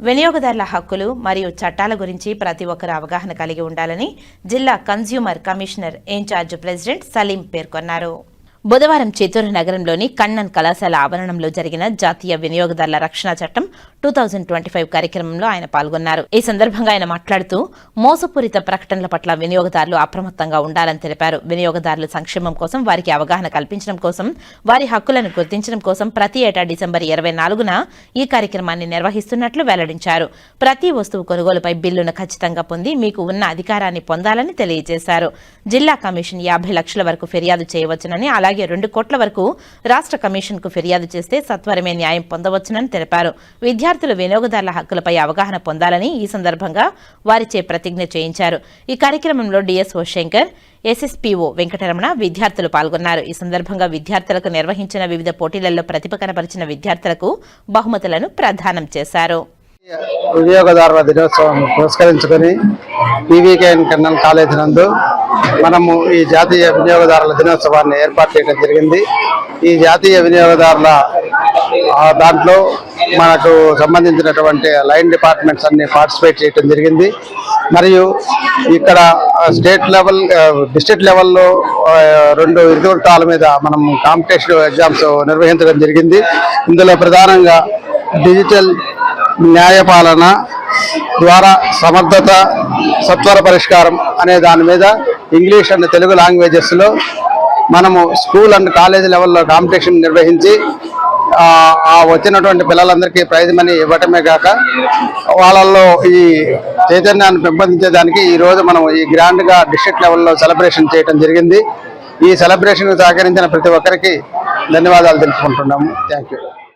వినియోగదారుల హక్కులు మరియు చట్టాల గురించి ప్రతి ఒక్కరు అవగాహన కలిగి ఉండాలని జిల్లా consumer commissioner incharge president Saleem పేర్కొన్నారు. బుధవారం చిత్తూరు నగరంలోని కన్నన్ కళాశాల ఆవరణంలో జరిగిన జాతీయ వినియోగదారుల రక్షణ చట్టం టూ థౌజండ్ ట్వంటీ ఫైవ్ కార్యక్రమంలో ఆయన పాల్గొన్నారు. ఈ సందర్భంగా ఆయన మాట్లాడుతూ మోసపూరిత ప్రకటనల పట్ల వినియోగదారులు అప్రమత్తంగా ఉండాలని తెలిపారు. వినియోగదారుల సంక్షేమం కోసం వారికి అవగాహన కల్పించడం కోసం వారి హక్కులను గుర్తించడం కోసం ప్రతి ఏటా డిసెంబర్ ఇరవై నాలుగున ఈ కార్యక్రమాన్ని నిర్వహిస్తున్నట్లు వెల్లడించారు. ప్రతి వస్తువు కొనుగోలుపై బిల్లును ఖచ్చితంగా పొంది మీకు ఉన్న అధికారాన్ని పొందాలని తెలియజేశారు. జిల్లా కమిషన్ యాభై లక్షల వరకు ఫిర్యాదు చేయవచ్చునని అలాగే రెండు కోట్ల వరకు రాష్ట్ర కమిషన్కు ఫిర్యాదు చేస్తే సత్వరమే న్యాయం పొందవచ్చునని తెలిపారు. విద్యార్థులు వినియోగదారుల హక్కులపై అవగాహన పొందాలని ఈ సందర్భంగా వారిచే ప్రతిజ్ఞ చేయించారు. ఈ కార్యక్రమంలో డిఎస్ఓ శంకర్ ఎస్ఎస్పీఓ వెంకటరమణ విద్యార్థులు పాల్గొన్నారు. ఈ సందర్భంగా విద్యార్థులకు నిర్వహించిన వివిధ పోటీలలో ప్రతిభ కనపరిచిన విద్యార్థులకు బహుమతులను ప్రదానం చేశారు. వినియోగదారుల దినోత్సవం పురస్కరించుకొని పీవీకేఎన్ కన్నల్ కాలేజీ నందు మనము ఈ జాతీయ వినియోగదారుల దినోత్సవాన్ని ఏర్పాటు చేయడం జరిగింది. ఈ జాతీయ వినియోగదారుల దాంట్లో మనకు సంబంధించినటువంటి లైన్ డిపార్ట్మెంట్స్ అన్ని పార్టిసిపేట్ చేయడం జరిగింది. మరియు ఇక్కడ స్టేట్ లెవెల్ డిస్ట్రిక్ట్ లెవెల్లో రెండు ఇరువుటాల మీద మనం కాంపిటేషన్ ఎగ్జామ్స్ నిర్వహించడం జరిగింది. ఇందులో ప్రధానంగా డిజిటల్ న్యాయపాలన ద్వారా సమర్థత సత్వర పరిష్కారం అనే దాని మీద ఇంగ్లీష్ అండ్ తెలుగు లాంగ్వేజెస్లో మనము స్కూల్ అండ్ కాలేజ్ లెవెల్లో కాంపిటీషన్ నిర్వహించి ఆ వచ్చినటువంటి పిల్లలందరికీ ప్రైజ్ మనీ ఇవ్వటమే కాక వాళ్ళల్లో ఈ చైతన్యాన్ని పెంపొందించేదానికి ఈరోజు మనం ఈ గ్రాండ్గా డిస్ట్రిక్ట్ లెవెల్లో సెలబ్రేషన్ చేయడం జరిగింది. ఈ సెలబ్రేషన్కు సహకరించిన ప్రతి ఒక్కరికి ధన్యవాదాలు తెలుపుకుంటున్నాము. Thank you.